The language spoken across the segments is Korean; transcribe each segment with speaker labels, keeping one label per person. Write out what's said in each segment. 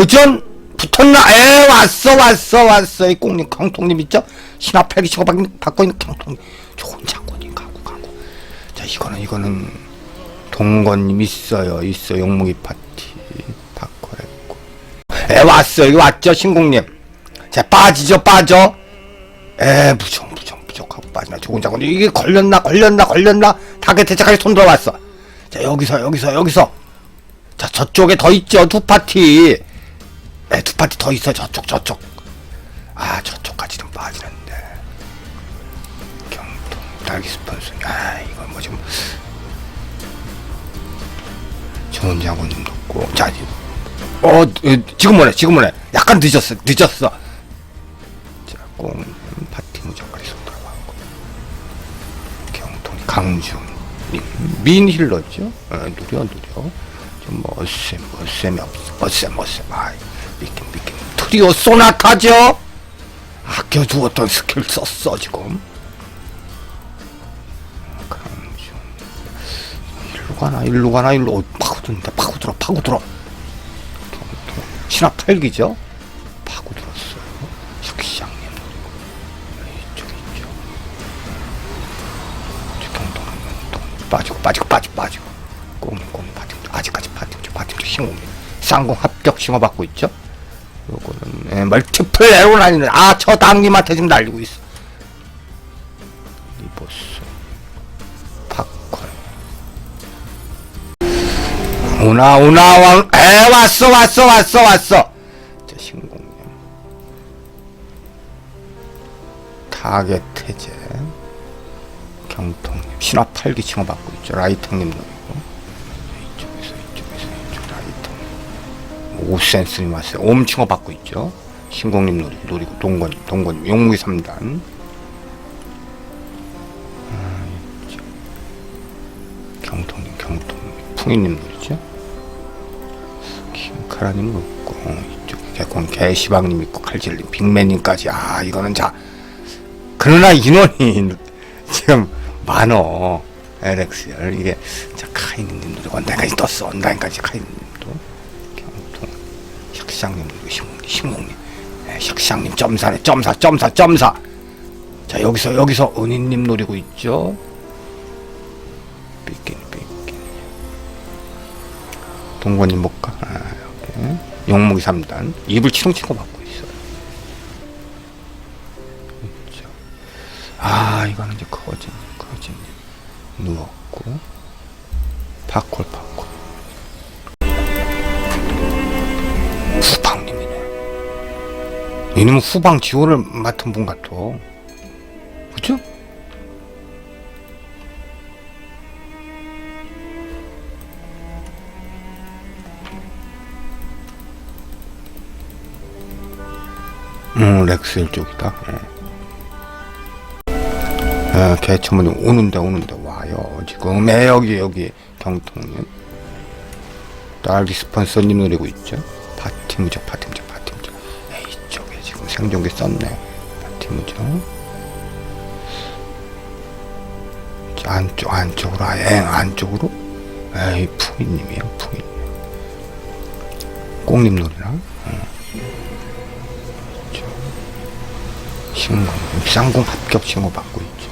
Speaker 1: 그전 붙었나? 에 왔어 왔어 왔어. 이 꽁님 경통님 있죠? 신화 팔기 치고 받- 받고 있는 경통님. 좋은 장군님 가고 가고. 자 이거는 이거는 동건님 있어요. 있어. 용무기 파티 바꿔랬고. 에 왔어. 여기 왔죠 신공님? 자 빠지죠 빠져. 에 무정 무정 무적하고 빠지나. 좋은 장군 이게 걸렸나 걸렸나 걸렸나? 타겟 대책까지 손 들어왔어. 자 여기서 여기서 여기서. 자 저쪽에 더 있죠 두 파티 에, 두 파티 더 있어 저쪽 저쪽. 아 저쪽까지는 빠지는데. 경통 딸기 스폰서 아 이건 뭐좀 좋은 장군님 높고. 자 이- 어 에, 지금 뭐래 지금 뭐래 약간 늦었어 늦었어. 자 꽁 파티 무적까지 손 들어가고. 경통 강중 민 힐러죠? 어, 누려 누려 좀뭐 어셈 어셈이 없어 어셈 어셈 아이 믿긴 믿긴 트리오 소나타죠? 아껴두었던 스킬 썼어 지금. 강중 일로 가나 일로 가나 일로. 어, 파고드는데 파고들어 파고들어. 신압 팔기죠? 파고들었어요. 혁시장님. 이쪽 이쪽. 경통 경통 빠지고 빠지고 빠지고 빠지고. 꽁님 파팀 아직까지 파팀 중 신공님 쌍공 합격 싱어 받고 있죠 요거는. 예, 멀티플 에로 날리는 아저 당님한테 지금 날리고 있어. 리보스. 팝콘 오나 오나 왕에 왔어 왔어 왔어 왔어. 저 신공님. 타겟 태제. 경통님. 신화 8기 칭호 받고 있죠. 라이터님 노리고 오센스님 왔어요 옴 칭호 받고 있죠. 신공님 노리, 노리고 동건 동건 용무기 3단. 아, 이쪽. 경통님 경통님 풍이님 노리죠. 김카라님 없고 이쪽에 개콘 개시방님 있고 칼질님 빅맨님까지. 아 이거는 자 그러나 인원이 지금 많어. LXR 이게 자 카이님도 원단까지 떴어. 원단까지 카이님도 경통 혁 시장님 예, 혁시장님 점사네 점사 점사 점사. 자 여기서 여기서 은희님 노리고 있죠? 삐끼 삐끼 동건님 못가. 아, 용무기 3단. 입을 치렁치고 받고 이놈은 후방 지원을 맡은 분 같아. 그죠? 음 렉스일 쪽이다. 예. 아, 개천문이 오는데 오는데 와요. 지금 에 여기 여기 경통님 딸기 스폰서님 노리고 있죠? 파티무적 지금 생존기 썼네. 저 안쪽 안쪽으로 아예 안쪽으로? 에이 푸이님이에요 푸이님 꽁님 노리나 신공 쌍공 합격 신고 받고 있죠.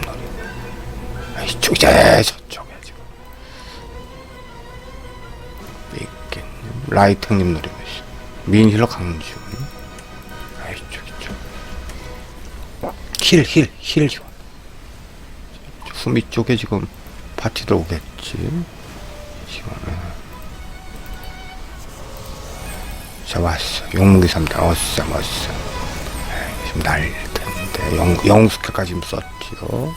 Speaker 1: 노래. 아, 이쪽에 저쪽 라이트님 노리고 있어. 민힐러 강준. 아, 이쪽 이쪽. 힐힐 힐 지원. 수미 쪽에 지금 파티들 오겠지. 지원해. 자 왔어 용무기 3단 어싸 어싸 지금 날릴 텐데 영, 영숙회까지 지금 썼지요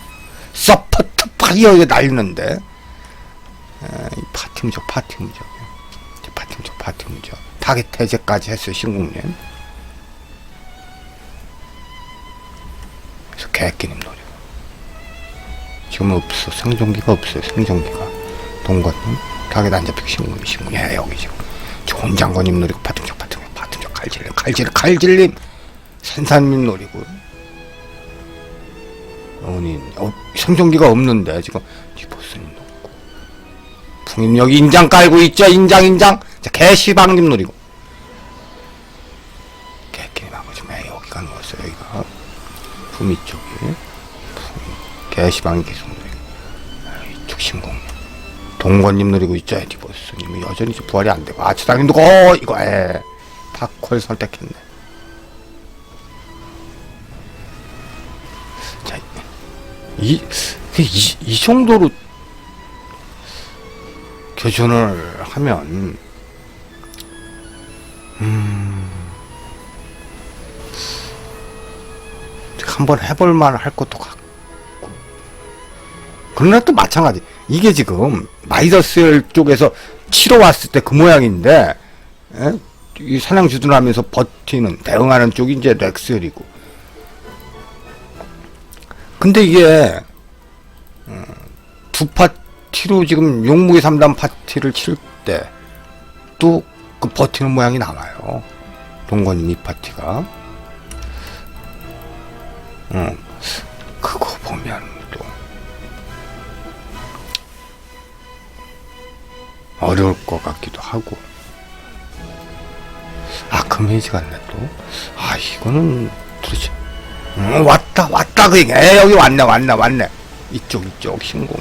Speaker 1: 서포트 파이어 이게 날리는데 파티 무적 파티 무적 무적 타겟 해제까지 했어요 신국님. 그래서 개끼님 노리고 지금 없어. 생존기가 없어요 생존기가. 동건님 타겟 안 잡히고 신국님 신국님. 예, 여기 지금. 좋은 장관님 노리고 파tum적 파tum적 파tum적. 칼질님 칼질 칼질님! 산산님 노리고. 어머니 어, 생존기가 없는데 지금. 디보스님 여기 인장 깔고 있죠 인장 인장! 자 개시방님 개끼님하고 지금 애 여기가 누웠어요 여기가. 품이 쪽이 개시방이 계속 이쪽 신공님 동건님 노리고 있죠 에디버스님. 여전히 부활이 안 되고. 아치당님도 어 이거 에. 파콜 선택했네. 자, 이, 그 이, 이 정도로 교전을 하면, 음, 한번 해볼만 할 것도 같고. 그러나 또 마찬가지. 이게 지금 마이더스 쪽에서 치러 왔을 때 그 모양인데, 에? 이 사냥 주둔하면서 버티는, 대응하는 쪽이 이제 렉스리고. 근데 이게 어, 두 파티로 지금 용무기 3단 파티를 칠 때 또 그 버티는 모양이 나와요. 동건님 이 파티가. 어, 그거 보면 또 어려울 것 같기도 하고. 아, 금해지 같네 또. 아, 이거는 도대체 음, 왔다 왔다 그 얘기. 에 여기 왔네 왔네 왔네. 이쪽 이쪽 신공.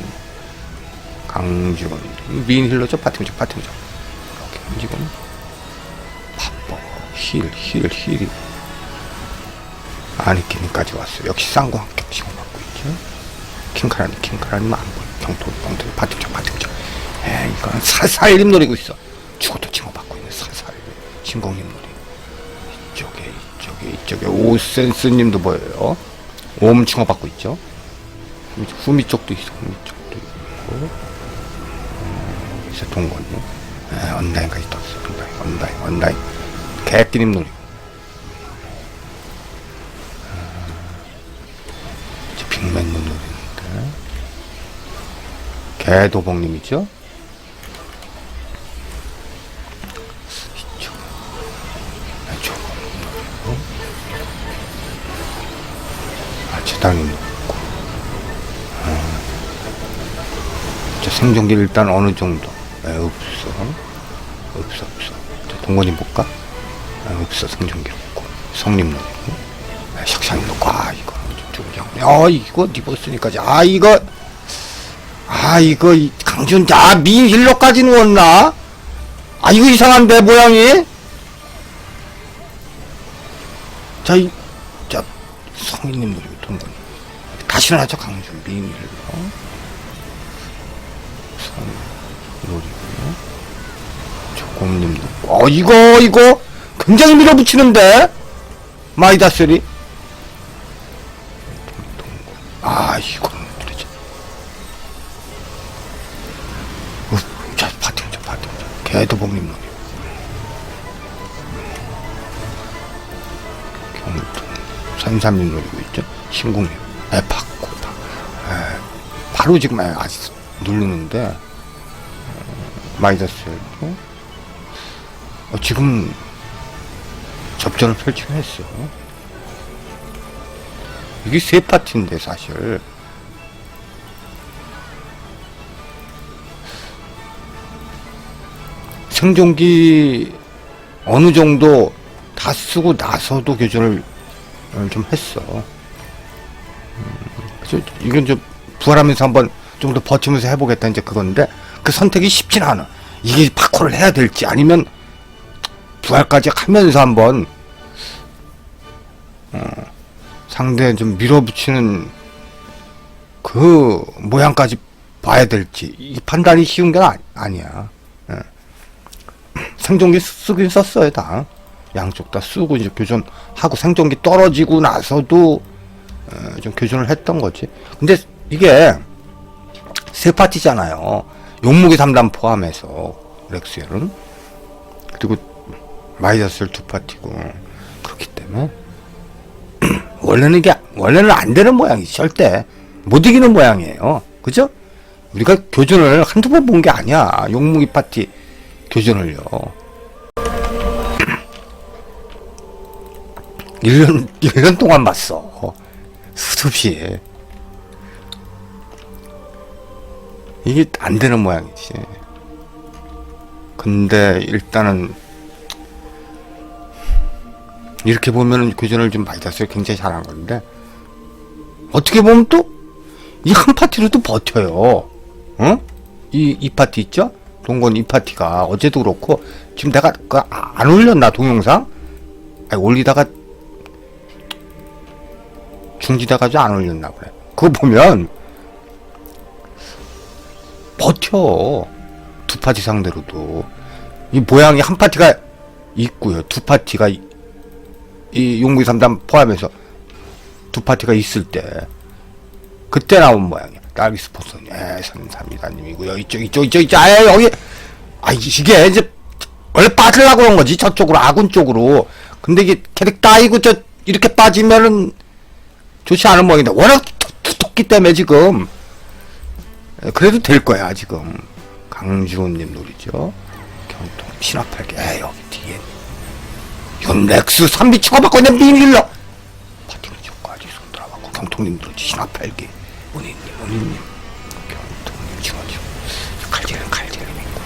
Speaker 1: 강지원 민 힐러죠 파티죠 파티죠. 이렇게 바빠 힐 힐 힐이 아니키니까지 왔어요. 역시 쌍구 함께 시공 받고 있죠. 킹카라니 킹카라님 안 보여. 경토 경토 파티죠 파티죠. 에 이건 사사일님 노리고 있어. 죽어도 징후 받고 있는 사사일 신공님 노리. 이쪽에 이쪽에 이쪽에 오센스님도 보여요. 옴충어 받고 있죠. 후미- 쪽도 있어. 후미 쪽도 있고. 음, 있어 동건요. 에, 언라인까지 떴어. 언라인 언라인 언라인. 음, 이제 빅맨님 노리는데. 개도봉님이죠. 이쪽. 이쪽. 아, 재단이 높고. 어. 저 생존기 일단 어느 정도. 에, 없어. 없어, 없어. 저 동건이 볼까? 아, 없어, 생존기 없고. 놓고. 아, 샥샥이 놓고. 아, 이거. 좀 좀- 아, 이거 니버스니까지. 아, 이거. 아, 이거, 이 강준, 아, 미 힐러까지 누웠나? 아, 이거 이상한데, 모양이? 자, 이, 자, 성인님 노리고 동건. 다시 일어나죠, 강준. 미인일로. 성인 노리고요. 조공님 노리고. 어, 이거, 이거. 굉장히 밀어붙이는데? 마이다스리. 아. 어, 파팅. 자. 개도봉님 노리고. 경통 산삼님 노리고 있죠 신공님 에 받고 바로 지금 에, 아직 누르는데 어, 마이더스도 어, 지금 접전을 펼치긴 했어 이게 세 파티인데 사실 생존기 어느 정도 다 쓰고 나서도 교전을 어, 좀 했어. 음, 이건 좀 부활하면서 한번 좀 더 버티면서 해보겠다 이제 그건데 그 선택이 쉽진 않아. 이게 파코를 해야 될지 아니면 부활까지 하면서 한번 어, 상대 좀 밀어붙이는 그 모양까지 봐야 될지 이 판단이 쉬운 게 아, 아니야. 예. 생존기 쓰- 쓰긴 썼어요 다 양쪽 다 쓰고 이제 교전하고 생존기 떨어지고 나서도 어, 좀 교전을 했던 거지 근데 이게 세 파티잖아요 용무기 3단 포함해서 렉스엘은 그리고 마이더스를 두 파티고 그렇기 때문에 원래는 이게 원래는 안 되는 모양이지 절대 못 이기는 모양이에요 그죠? 우리가 교전을 한두 번 본 게 아니야 용무기 파티 교전을요 1년, 1년 동안 봤어. 수없이. 이게 안 되는 모양이지. 근데 일단은 이렇게 보면은 교전을 좀 마이다스를 굉장히 잘하는 건데 어떻게 보면 또 이 한 파티로도 버텨요. 어? 이, 이 파티 있죠? 동건 이 파티가 어제도 그렇고 지금 내가 그안 올렸나 동영상? 아니, 올리다가 중지돼가지고 안 올렸나 그래. 그거 보면 버텨 두 파티 상대로도 이 모양이 한 파티가 있고요. 두 파티가 이, 이 용기 삼단 포함해서 두 파티가 있을 때 그때 나온 모양이야. 딸기 스포츠는 예, 삼삼이다님이고요. 이쪽 이쪽 이쪽 이쪽 아 여기 아 이게 이제 원래 빠지려고 그런 거지 저쪽으로 아군 쪽으로. 근데 이게 캐릭 따이고 저 이렇게 빠지면은 좋지 않은 모양인데 워낙 두텁기 때문에 지금 예, 그래도 될 거야 지금 강주호님 놀이죠. 경통 신화팔기 에 여기 뒤에 이건 렉스 3비 치고받고 있는 비밀로 파티는 저까지 손 들어가고 경통님 놀이지 신화팔기. 문희님 문희님. 경통님 치고지 칼질은 칼질은 있고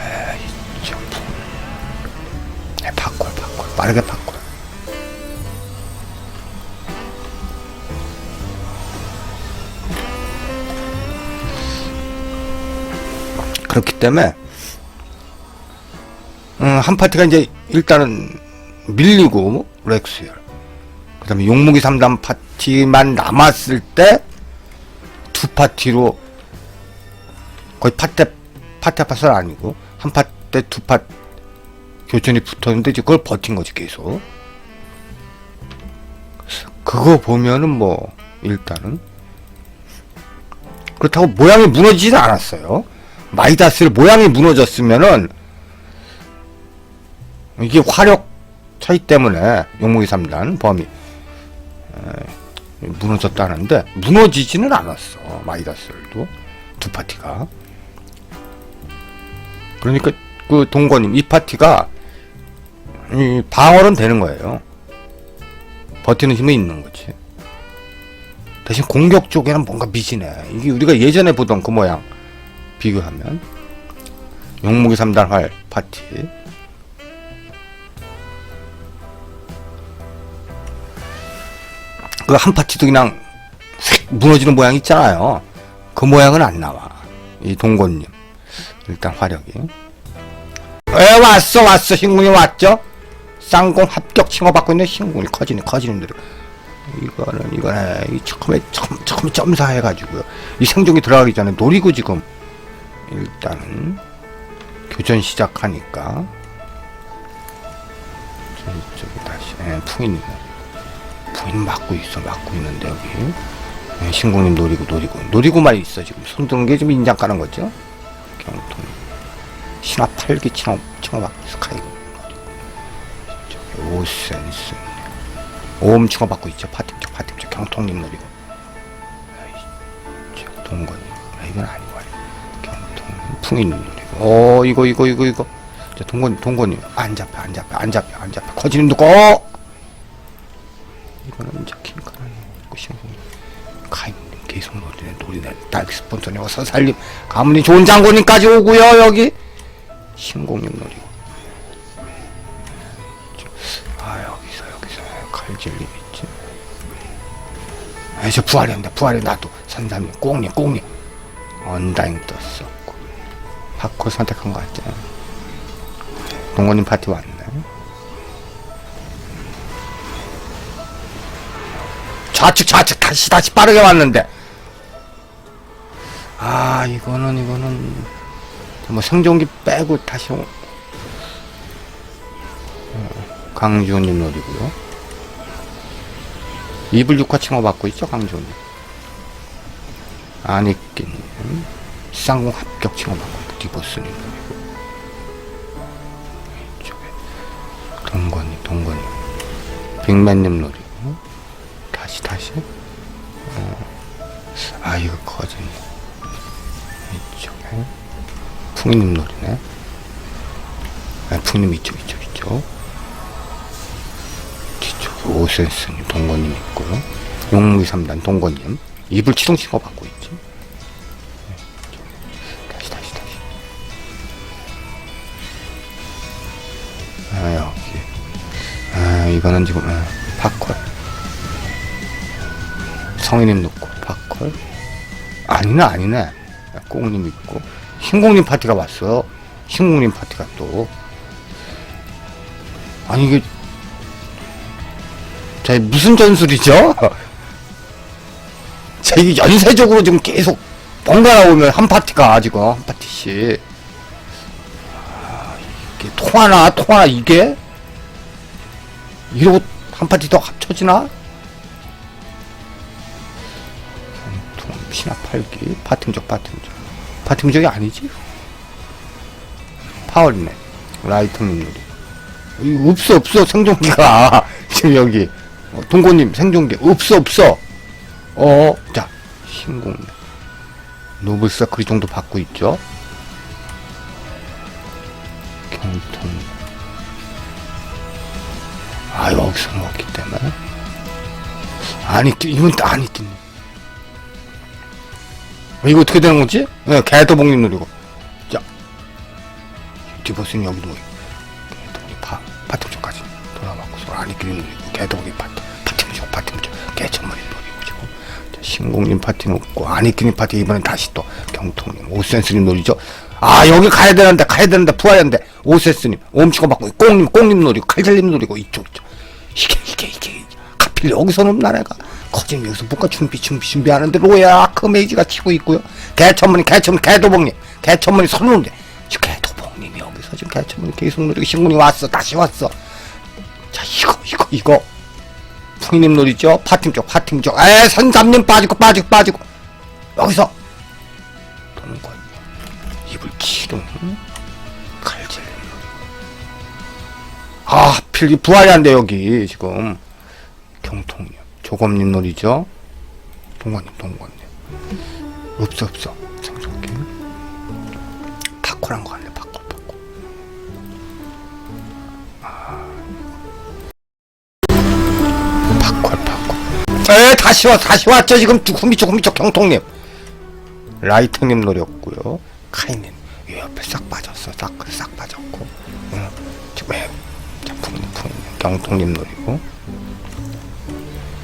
Speaker 1: 에이 점프 에 바꿔 바꿔 빠르게 바꿔 그렇기 때문에 음, 한 파티가 이제 일단은 밀리고 렉스열 그 다음에 용무기 3단 파티만 남았을 때 두 파티로 거의 파테 파테파스는 아니고 한 파티 두파 교전이 붙었는데 이제 그걸 버틴 거지 계속 그거 보면은 뭐 일단은 그렇다고 모양이 무너지지는 않았어요. 마이다스를 모양이 무너졌으면은 이게 화력 차이 때문에 용무기 3단 범위 에, 무너졌다는데 무너지지는 않았어 마이다스들도 두 파티가. 그러니까 그 동건님 이 파티가 이 방어는 되는 거예요. 버티는 힘은 있는 거지. 대신 공격 쪽에는 뭔가 미지네 이게 우리가 예전에 보던 그 모양 비교하면 용무기 3단 활 파티 그 한 파티도 그냥 휙 무너지는 모양 있잖아요. 그 모양은 안 나와. 이 동건님. 일단 화력이. 에 왔어 왔어. 신군이 왔죠? 쌍공 합격 칭호받고 있는 신군이 커지는 커지는 대로. 이거는 이거는 이 처음에 처음 처음에 점사해가지고요. 이 생존기 들어가기 전에 노리고 지금 일단은 교전 시작하니까. 저쪽에 다시 예, 풍인 풍인 막고 있어 막고 있는데 여기. 예, 신공님 노리고 노리고. 노리고만 있어 지금. 손 드는 게 좀 인장 까는 거죠? 경통. 신화 8기 칭호 칭호 받고 있어 카이고. 오센스. 오음 칭호 받고 있죠 파팀쪽 파팀쪽. 경통님 노리고. 동건님 아, 이건 아니고 경통 풍인 노리고. 어 이거 이거 이거 이거. 자 동건 동건님. 안 잡혀 안 잡혀 안 잡혀 안 잡혀. 거지는 누고 서님 어서 살림. 가문이 좋은 장군님까지 오고요 여기. 신공님 노리고. 아 여기서 여기서. 칼질님 있지. 부활이 온다 부활이 나도. 산삼님 꽁님 꽁님. 언다잉 떴었고. 바코 선택한 거 같지 동건님 파티 왔네. 좌측 좌측. 다시 다시 빠르게 왔는데 아 이거는 이거는 뭐 생존기 빼고 다시 오- 어, 강주호님 노리고요. 이불 6화 칭호 받고 있죠 강주호님? 아니끼님. 쌍공 합격 칭호 받고 디보스님 동건님 동건님. 빅맨님 노리고. 다시 다시. 어, 아 이거 이쪽에 풍님 놀이네. 아, 풍님 이쪽, 이쪽, 이쪽. 뒤쪽에 오센스님, 동건님 있고, 용무이 3단 동건님. 이불 치동치고 받고 있지. 네, 다시, 다시, 다시. 아, 여기. 아, 이거는 지금, 아, 파컬. 성인님 놓고, 파컬. 아니네, 아니네. 아, 꽁님 있고. 신공님 파티가 왔어요 신공님 파티가 또. 아니 이게 자 무슨 전술이죠? 자 이게 연쇄적으로 지금 계속 번갈아 오면 한 파티가 지금 한 파티씩. 아, 이게 통하나 통하나 이게? 이러고 한 파티 더 합쳐지나? 통 신압 팔기 파팅적 파팅적 파팅적이 아니지? 파워리네 라이트닝 놀이 이거 없어 없어 생존기가. 지금 여기. 어, 동고님 생존기. 없어 없어. 어 자 신공. 노블 서클 이 정도 받고 있죠? 경통. 아 여기서 먹기 때문에? 아니 끼- 이건 또 아니 끼 이거 어떻게 되는 거지? 네, 개도복님 노리고. 자. 디버스는 여기도 개도복이 파 파트쪽까지 돌아가고 아니 끼리 노리고 개도복이 파트 파트쪽 파트쪽 개천머리 노리고 지금. 자, 신공님 파티 놓고 아니끼님 파티 이번엔 다시 또 경통님 오센스님 노리죠? 아 여기 가야 되는데 가야 되는데 부활했는데. 오센스님 옴치고 받고 꽁님 꽁님 노리고 칼질님 노리고 이쪽 이쪽. 이게 이게 이게 하필 여기서는 없나 내가 거진 여기서 뭔가 준비 준비 준비하는데 로야 크메이지가 치고 있고요. 개천문이 개천문 개도복님. 개천문이 서는데. 지금 개도복님이 여기서 지금 개천문이 계속 노리고 신군이 왔어. 다시 왔어. 자 이거 이거 이거. 풍이님 놀이죠? 파팀 쪽 파팀 쪽 에 선삼님 빠지고 빠지고 빠지고. 여기서. 거 이불 키동. 칼질. 아 하필 이 부활이 안 돼 여기 지금. 경통님 조검님 놀이죠? 동관님 동관님. 없어 없어. 생존기. 파콜한 거 같네 파콜 파콜 파콜 파콜 에 다시 왔 다시 왔죠 지금. 후미쪽 후미쪽 경통님. 라이트님 노렸고요. 카이님. 이 옆에 싹 빠졌어 싹싹 빠졌고. 응. 지금 에 풍님 풍님 경통님 노리고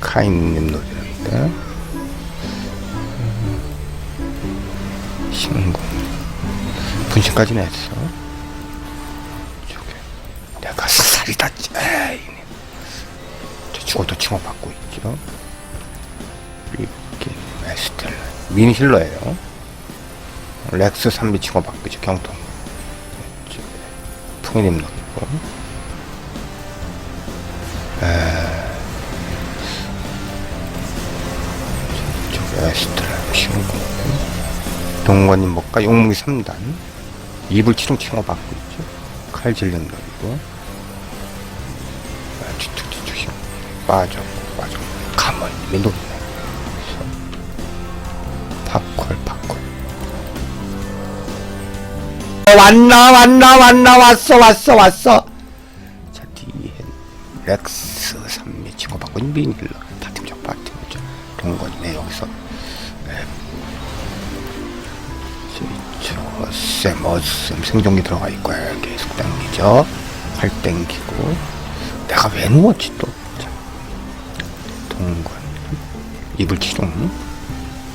Speaker 1: 카이님 노리는데 음, 신공 분신까지는 했어 저게 내가 살이 닿지 에이 저 죽어도 칭호받고 있죠. 이렇게 에스텔라. 미니 힐러예요. 렉스 3비 칭호받고 있죠 경통. 이쪽에. 풍이님 노리고. 쪽에 에스텔라 칭호받고 동관님 먹가 용무기 3단 이불 치룡 칭호받고 있죠. 아, 뒤쪽 뒤쪽 힘 빠져 빠져 가만히 팝콜 팝콜. 어, 왔나 왔나 왔나 왔어 왔어 왔어. 자 뒤에 렉스 3미 치고받고 있는 미닐러. 파팀적 파팀이죠 동건이 네 여기서 저 쌤어쌤 생존기 들어가 있고요. 계속 당기죠. 활 땡기고. 내가 왜 누웠지 또? 자, 동건 이불 치동.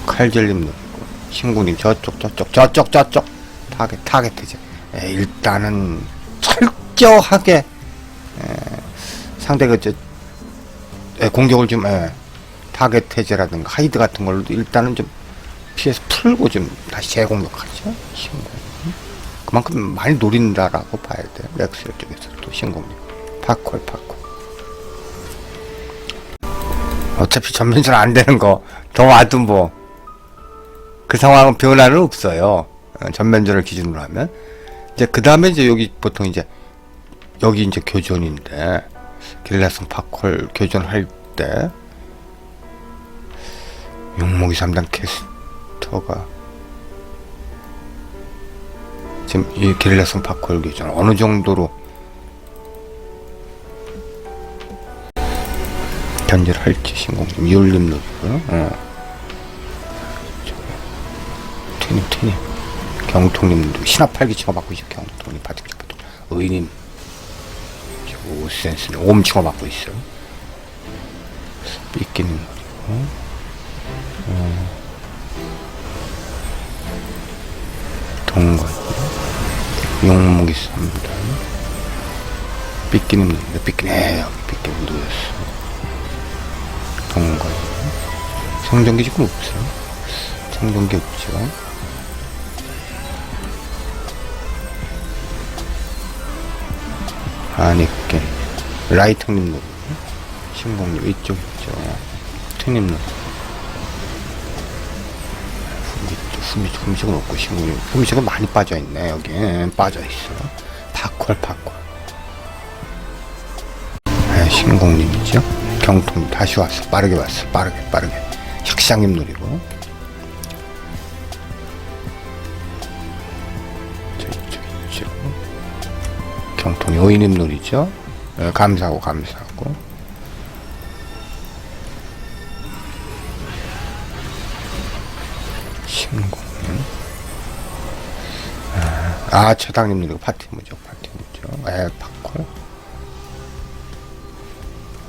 Speaker 1: 칼질림 누르고. 신구님 저쪽 저쪽 저쪽 저쪽. 타겟 타겟 이제. 에, 일단은 철저하게 에, 상대가 저 에, 공격을 좀 에, 타겟 해제라든가 하이드 같은 걸로 일단은 좀 피해서 풀고 좀 다시 재공격하죠 신공 그만큼 많이 노린다라고 봐야 돼 렉스 쪽에서 또 신공님 파콜 파콜. 어차피 전면전 안 되는 거 더 와도 뭐 그 상황은 변화는 없어요. 어, 전면전을 기준으로 하면. 이제 그 다음에 이제 여기 보통 이제 여기 이제 교전인데 길라성 파콜 교전할 때 용목이 3단 캐스터가 지금 이 게릴라성 파콜 교전 어느 정도로 견제를 할지 신공님 이올림 노리고요. 어. 트님 트님 경통님 신압 팔기 치고 받고 있어 경통님 파티 파티 의님 오 센스네 옴치고 맞고 있어 삐끼는 노리고 어. 용무기 3단 삐끼는 누른다 삐끼네 삐끼는 누렸어 동거지 생존기 지금 없어 생존기 없죠? 아니께. 라이터님 누르고 신공님 이쪽 있죠. 트님 누르고 후미 쪽 후미식은 없고 신공님 후미식은 많이 빠져있네 여기 빠져있어. 파콜 파콜. 네, 신공님이죠? 경통 다시 왔어. 빠르게 왔어. 빠르게 빠르게. 혁상님 있죠 경통이 오이님 놀이죠. 예, 감사하고 감사하고. 아, 아 처당님 놀이고 파티 무죠. 파티 무죠. 에 파콜.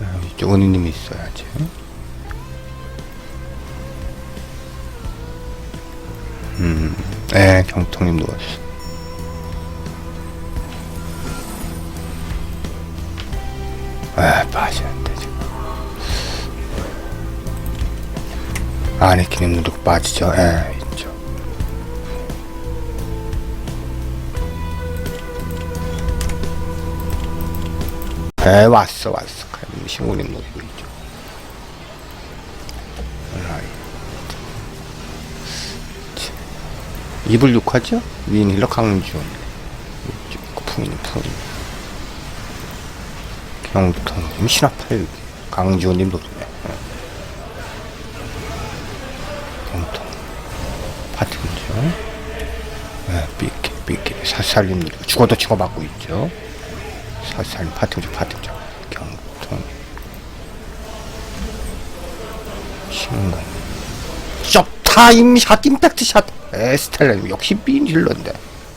Speaker 1: 아, 이쪽 은희님이 있어야지. 음, 에 경통님 누웠어. 아, 빠지는데, 지금. 기능 누르고 빠지죠. 예, 에, 왔어, 왔어. 있죠. 라이트. 자, 이불 6화죠? 윈 힐러 강준. 이쪽, 푸인, 푸인. 경통님 신화팔기 강지호님 노리네 예. 경통 파트군요 네, 삐끼 삐끼 사살님 죽어도 치고받고 있죠 사살님 파트군요 파트군요 경통. 신공 숍타임 샷 임팩트 샷. 에스텔라님 역시 빈힐러인데.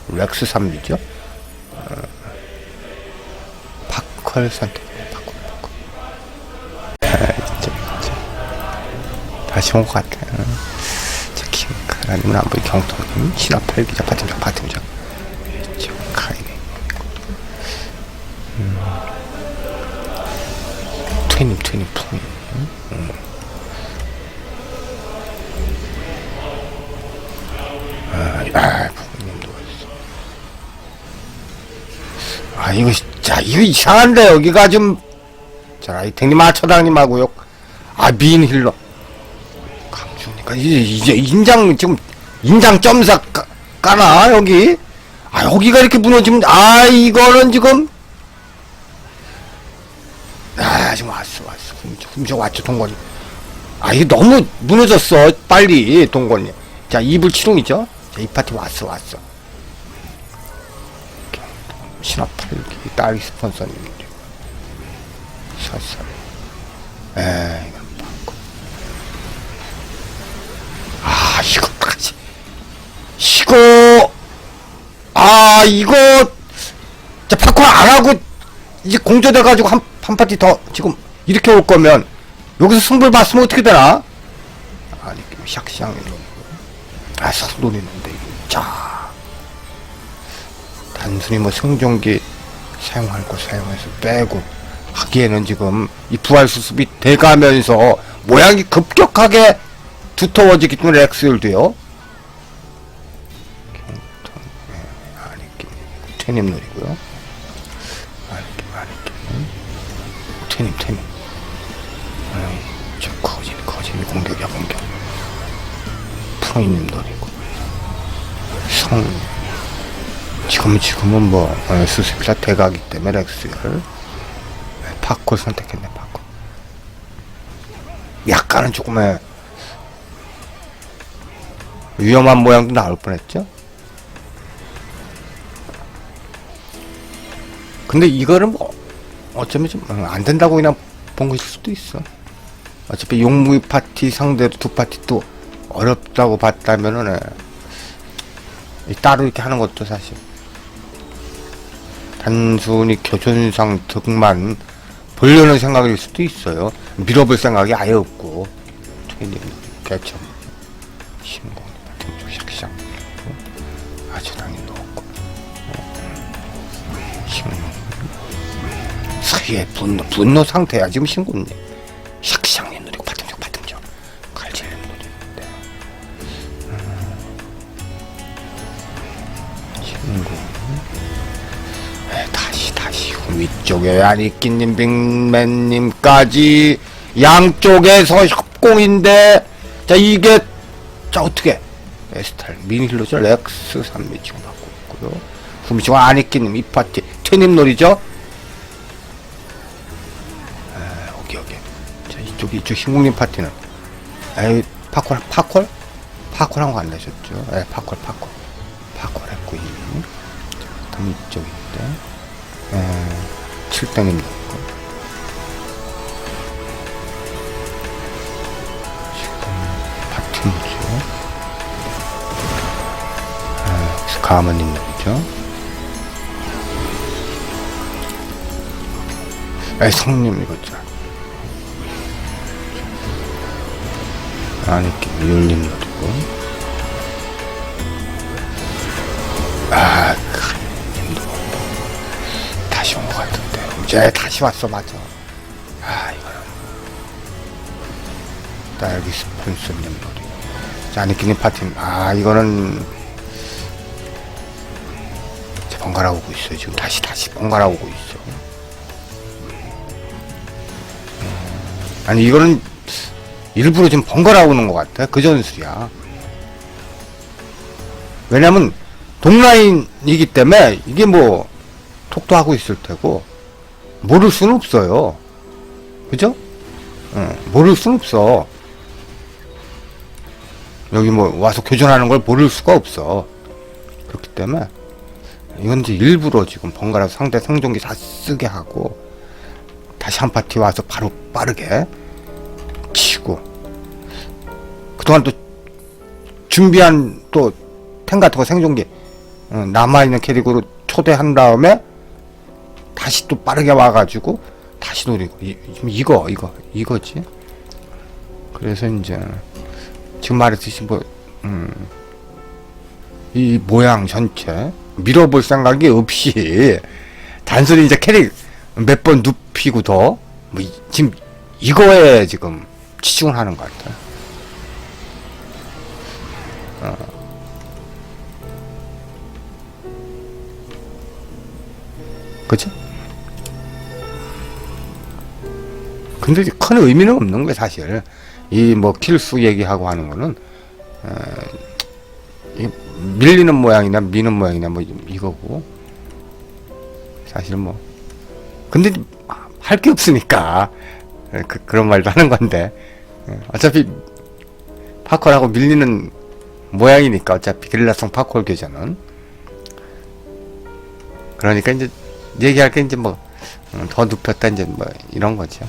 Speaker 1: 렉스 3이죠? 파컬 선택. 파컬 파컬. 아 진짜 진짜 다시 온 것 같아 자 킹크 아니면 안보이 경통님 신화 팔기자 파팀장 파팀장 트윈님 트윈님 푸님 음. 아, 아, 푸님 누웠어. 아 이거 진짜 이거 이상한데 여기가 좀 자, 라이팅님 아처당님하고요. 아, 미인 힐러. 강주니까 이제, 이제 인장, 지금, 인장 점사 까, 까나, 여기? 아, 여기가 이렇게 무너지면, 아, 이거는 지금, 아, 지금 훔쳐 왔죠, 동건이. 아, 이게 너무 무너졌어, 빨리, 동건이. 자, 이불 치룡이죠? 자, 이 파티 왔어, 왔어. 신화 팔기, 딸기 스폰서님이죠. 샀어. 에, 이건 바꿔. 아, 이거까지. 이거, 아, 이거, 자, 파쿠 안 하고, 이제 공조돼가지고 한, 한 파티 더, 지금, 이렇게 올 거면, 여기서 승부를 봤으면 어떻게 되나? 아니, 샥샹이 노리고. 아, 싹 노리는데, 이거, 자. 단순히 뭐 생존기 사용할 거 사용해서 빼고, 하기에는 지금 이 부활 수습이 돼가면서 모양이 급격하게 두터워지기 때문에 아니끼, 테님 놀이고요. 테님, 테님. 공격이야 공격. 프로이님 놀이고. 성, 지금은 지금은 뭐 어, 수습이 다 돼가기 때문에 렉스율. 파콜 선택했네 파콜 약간은 조금의 위험한 모양도 나올 뻔했죠 근데 이거는 뭐 어쩌면 좀 안 된다고 그냥 본 것일 수도 있어 어차피 용무이 파티 상대로 두 파티 또 어렵다고 봤다면은 예, 이 따로 이렇게 하는 것도 사실 단순히 교촌상 득만 보려는 생각일 수도 있어요. 밀어볼 생각이 아예 없고. 개점 신공 등쪽 샥샥 아주당이 넣었고. 신공. 사이에 분노 분노 상태야 지금 샥샥님 위쪽에 아니끼님 빅맨님까지 양쪽에서 협공인데 자 이게 자 어떻게? 에스탈 미니힐로저 렉스 3미치고 받고 있고요. 후미치고 아니끼님 이 파티 트님 놀이죠? 아, 오케이 오케이. 자 이쪽 이쪽 신국님 파티는. 에이 파콜 파콜? 파콜한 거안 내셨죠? 에 파콜 파콜. 파콜 했고 이미. 그다음 이쪽인데. 에 7등님 넣고. 7등 파티무죠. 에 성님 이거죠. 아니 미울님 넣고. 아 같은데 이제 다시 왔어 맞아. 아 이거는 딸기 스폰서님 놀이 자니키님 파티 아 이거는 번갈아 오고 있어 지금. 다시 다시 번갈아 오고 있어. 음, 아니 이거는 일부러 지금 번갈아 오는 것 같아. 그 전술이야. 왜냐면 동라인이기 때문에 이게 뭐 톡도 하고 있을 테고 모를 수는 없어요. 그죠? 응, 모를 수는 없어. 여기 뭐 와서 교전하는 걸 모를 수가 없어. 그렇기 때문에 이건 이제 일부러 지금 번갈아 상대 생존기 다 쓰게 하고 다시 한 파티 와서 바로 빠르게 치고 그동안 또 준비한 또 탱 같은 거 생존기 어, 남아있는 캐릭으로 초대한 다음에 다시 또 빠르게 와가지고 다시 노리고 이, 이거 이거 이거지 그래서 이제 지금 말했듯이 뭐 음, 이 모양 전체 밀어볼 생각이 없이 단순히 이제 캐릭 몇 번 눕히고 더뭐 지금 이거에 지금 치중을 하는 것 같아. 그치? 근데 큰 의미는 없는 거야 사실. 이 뭐 킬수 얘기하고 하는 거는 어, 이 밀리는 모양이나 미는 모양이나 뭐 이거고. 사실 뭐. 근데 할 게 없으니까. 그, 그런 말도 하는 건데. 어, 어차피 파콜하고 밀리는 모양이니까 어차피 게릴라성 파콜 교전은 그러니까 이제 얘기할 게 이제 뭐 더 눕혔다 이제 뭐 이런 거죠.